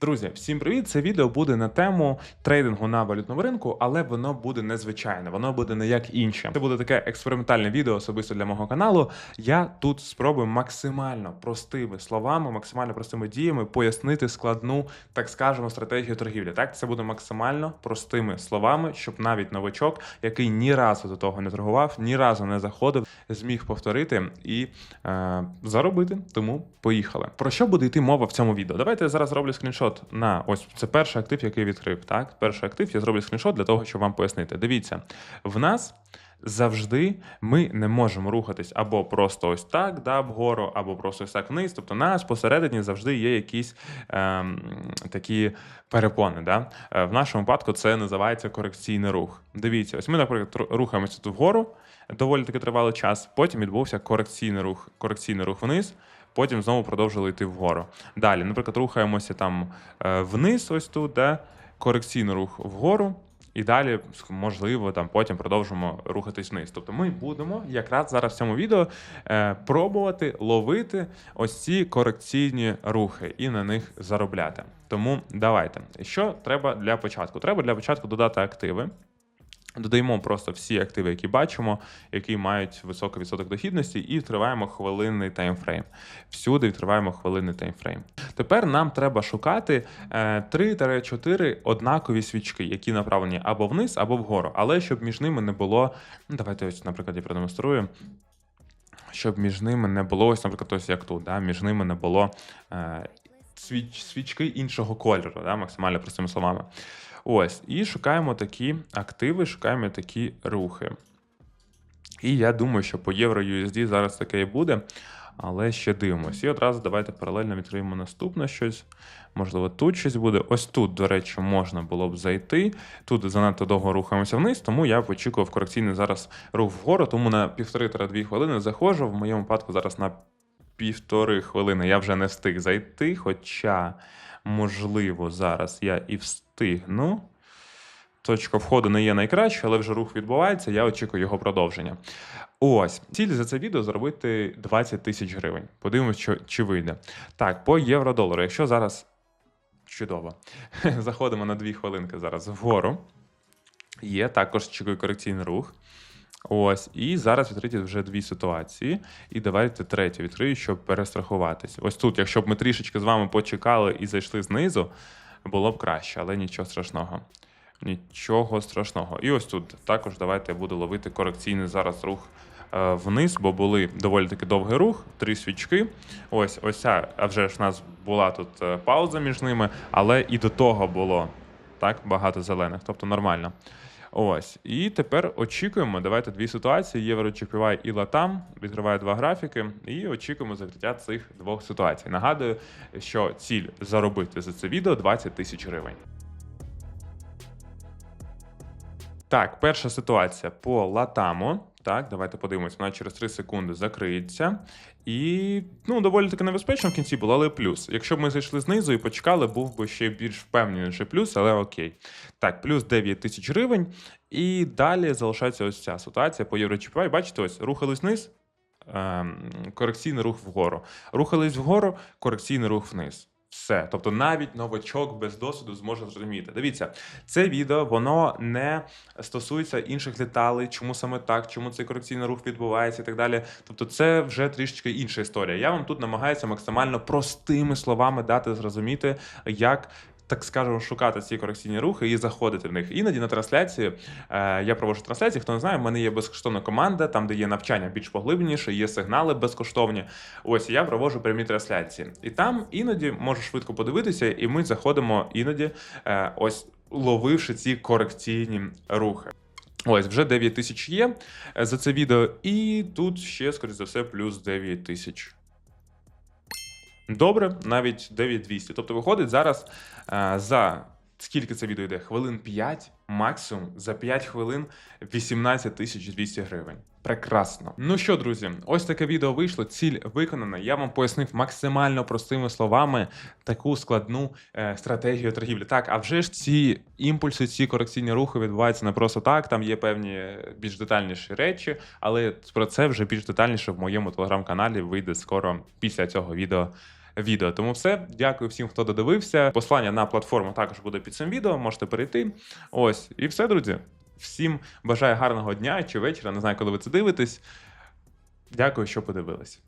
Друзі, всім привіт! Це відео буде на тему трейдингу на валютному ринку, але воно буде незвичайне, воно буде не як інше. Це буде таке експериментальне відео особисто для мого каналу. Я тут спробую максимально простими словами, максимально простими діями пояснити складну, так скажемо, стратегію торгівлі. Так, це буде максимально простими словами, щоб навіть новачок, який ні разу до того не торгував, ні разу не заходив, зміг повторити і е, заробити. Тому поїхали. Про що буде йти мова в цьому відео? Давайте я зараз зроблю скріншот на ось це перший актив, який відкрив. Так, перший актив я зроблю скріншот для того, щоб вам пояснити. Дивіться, в нас. Завжди ми не можемо рухатись або просто ось так, да, вгору, або просто ось так вниз. Тобто, нас посередині завжди є якісь ем, такі перепони. Да? Е, В нашому випадку це називається корекційний рух. Дивіться, ось ми, наприклад, рухаємося тут вгору, доволі таки тривалий час. Потім відбувся корекційний рух, корекційний рух вниз. Потім знову продовжили йти вгору. Далі, наприклад, рухаємося там е, вниз, ось тут, де корекційний рух вгору. І далі, можливо, там потім продовжимо рухатись вниз. Тобто ми будемо якраз зараз в цьому відео е, пробувати ловити ось ці корекційні рухи і на них заробляти. Тому давайте. Що треба для початку? Треба для початку додати активи. Додаємо просто всі активи, які бачимо, які мають високий відсоток дохідності, і відкриваємо хвилинний таймфрейм. Всюди відкриваємо хвилинний таймфрейм. Тепер нам треба шукати е, 3-4 однакові свічки, які направлені або вниз, або вгору. Але щоб між ними не було. Ну, давайте ось, наприклад, я продемонструю. Щоб між ними не було, ось, наприклад, ось як тут, да, між ними не було е, свіч, свічки іншого кольору, да, максимально простими словами. Ось, і шукаємо такі активи, шукаємо такі рухи. І я думаю, що по євро USD зараз таке і буде, але ще дивимось. І одразу давайте паралельно відкриємо наступне щось. Можливо, тут щось буде. Ось тут, до речі, можна було б зайти. Тут занадто довго рухаємося вниз, тому я б очікував корекційний зараз рух вгору, тому на півтори-дві хвилини заходжу. В моєму випадку зараз на півтори хвилини я вже не встиг зайти, хоча, можливо, зараз я і встигну. Точка входу не є найкраща, але вже рух відбувається. Я очікую його продовження. Ось ціль за це відео зробити 20 тисяч гривень. Подивимось, що, чи вийде. Так, по євро-долару. Якщо зараз чудово, заходимо на 2 хвилинки зараз вгору. Є також чекаю корекційний рух. Ось, і зараз відкриті вже дві ситуації. І давайте третю відкрию, щоб перестрахуватись. Ось тут, якщо б ми трішечки з вами почекали і зайшли знизу, було б краще, але нічого страшного. Нічого страшного. І ось тут також давайте я буду ловити корекційний зараз рух е, вниз, бо були доволі таки довгий рух, три свічки. Ось ось ця, а вже ж в нас була тут е, пауза між ними, але і до того було так багато зелених, тобто нормально. Ось, і тепер очікуємо. Давайте дві ситуації: Євро GPY і Латам. Відкриваю два графіки, і очікуємо закриття цих двох ситуацій. Нагадую, що ціль заробити за це відео 20 тисяч гривень. Так, перша ситуація по латаму. Так, давайте подивимось, вона через 3 секунди закриється. І ну, доволі таки небезпечно в кінці було, але плюс. Якщо б ми зайшли знизу і почекали, був би ще більш впевненіший плюс, але окей. Так, плюс 9 тисяч гривень. І далі залишається ось ця ситуація по єврочіпай. Бачите, ось рухались вниз, ем, корекційний рух вгору. Рухались вгору, корекційний рух вниз. Все, тобто навіть новачок без досвіду зможе зрозуміти. Дивіться, це відео воно не стосується інших деталей, чому саме так, чому цей корекційний рух відбувається і так далі. Тобто, це вже трішечки інша історія. Я вам тут намагаюся максимально простими словами дати зрозуміти, як. Так скажемо, шукати ці корекційні рухи і заходити в них. Іноді на трансляції е, я проводжу трансляції. Хто не знає, в мене є безкоштовна команда, там де є навчання більш поглибленіше, є сигнали безкоштовні. Ось я проводжу прямі трансляції. І там іноді можу швидко подивитися, і ми заходимо іноді, е, ось ловивши ці корекційні рухи. Ось, вже 9 тисяч є е, за це відео, і тут ще, скоріш за все, плюс 9 тисяч. Добре, навіть 9200. Тобто виходить зараз е, за скільки це відео йде? Хвилин 5, максимум за 5 хвилин 18 200 гривень. Прекрасно. Ну що, друзі, ось таке відео вийшло. Ціль виконана. Я вам пояснив максимально простими словами таку складну е, стратегію торгівлі. Так, а вже ж ці імпульси, ці корекційні рухи відбуваються не просто так. Там є певні е, більш детальніші речі, але про це вже більш детальніше в моєму телеграм-каналі вийде скоро після цього відео відео. Тому все, дякую всім, хто додивився. Послання на платформу також буде під цим відео. Можете перейти. Ось, і все, друзі. Всім бажаю гарного дня чи вечора. Не знаю, коли ви це дивитесь. Дякую, що подивились.